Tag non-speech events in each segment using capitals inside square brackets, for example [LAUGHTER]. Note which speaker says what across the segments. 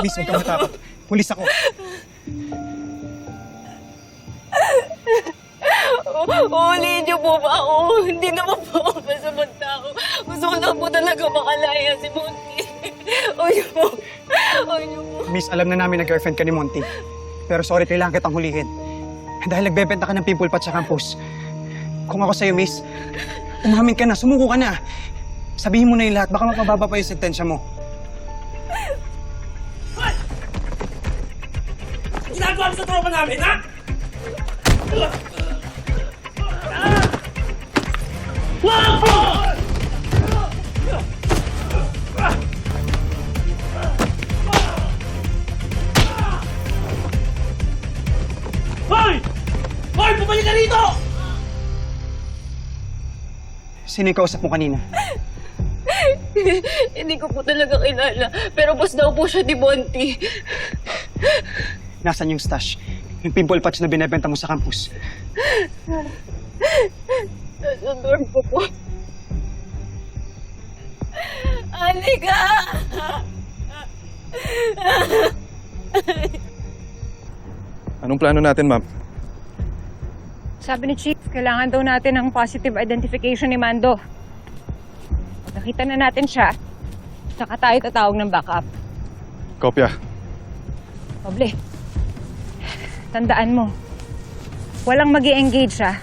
Speaker 1: please.
Speaker 2: Huwag kang matakot. Pulis ako.
Speaker 1: Uulihin niyo po ba ako? Hindi naman po ako masamang tao. Gusto ko lang po talaga makalaya si Monty. Huwag niyo po. Huwag niyo po.
Speaker 2: Miss, alam na namin na girlfriend ka ni Monty. Pero sorry, kailangan kitang hulihin. Dahil nagbebenta ka ng pimple pat sa campus. Kung ako sa'yo, miss, umamin ka na, sumuko ka na. Sabihin mo na yung lahat, baka mapababa pa yung sentensya mo.
Speaker 3: Ginagawa sa tropa namin, ha? Hoy! Hoy! Bumalik ka rito!
Speaker 2: Sino yung kausap mo kanina? [LAUGHS]
Speaker 1: Hindi ko po talaga kilala. Pero boss daw po siya ni Monty.
Speaker 2: Nasaan yung stash? Yung pimple patch na binebenta mo sa campus.
Speaker 1: Nasa dorm ko po. Halika!
Speaker 4: Anong plano natin, ma'am?
Speaker 5: Sabi ni Chief, kailangan daw natin ng positive identification ni Mando. Nakita na natin siya, saka tayo tatawag ng backup.
Speaker 4: Kopya.
Speaker 5: Poble, tandaan mo, walang mag engage siya.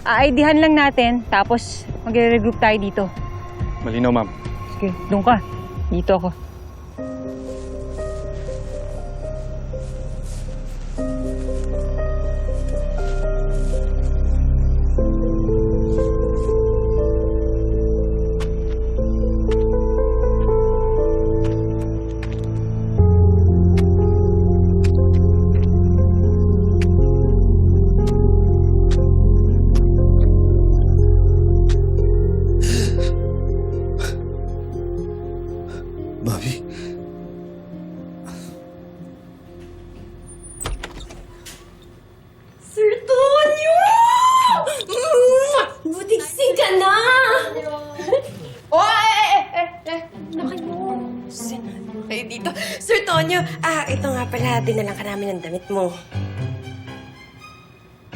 Speaker 5: Aaidihan lang natin, tapos magre-regroup tayo dito.
Speaker 4: Malinaw, ma'am.
Speaker 5: Sige, doon ka. Dito ako.
Speaker 6: Dito. Sir Tonyo, ah, ito nga pala, dinalang ka namin ng damit mo.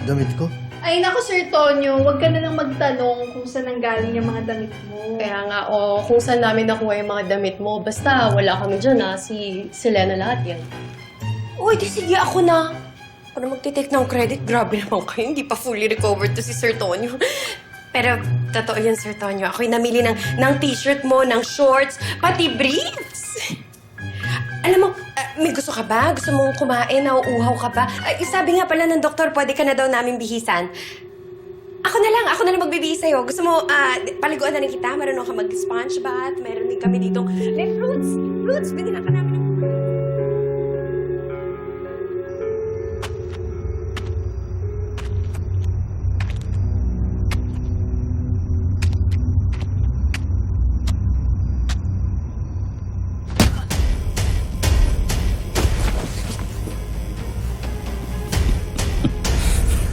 Speaker 7: damit ko?
Speaker 8: Ay, naku, Sir Tonyo, huwag ka na lang magtanong kung saan nanggaling yung mga damit mo.
Speaker 9: Kaya nga, o kung saan namin nakuha yung mga damit mo. Basta wala kami dyan, ha. Si Selena lahat yan.
Speaker 6: Uy, di sige, ako na. Ako na magtitake ng credit. Grabe naman kayo, hindi pa fully recovered to si Sir Tonyo. Pero, totoo yun, Sir Tonyo. Ako'y namili ng, ng t-shirt mo, ng shorts, pati briefs. Alam mo, ah, may gusto ka ba? Gusto mong kumain? Nauuhaw ka ba? Ay, sabi nga pala ng doktor, pwede ka na daw namin bihisan. Ako na lang, ako na lang magbibihis sa'yo. Gusto mo, ah, paliguan na rin kita? Marunong ka mag-sponge bath? Meron din kami ditong, may fruits, fruits, binilang ka namin ng Hmm.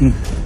Speaker 7: Hmm.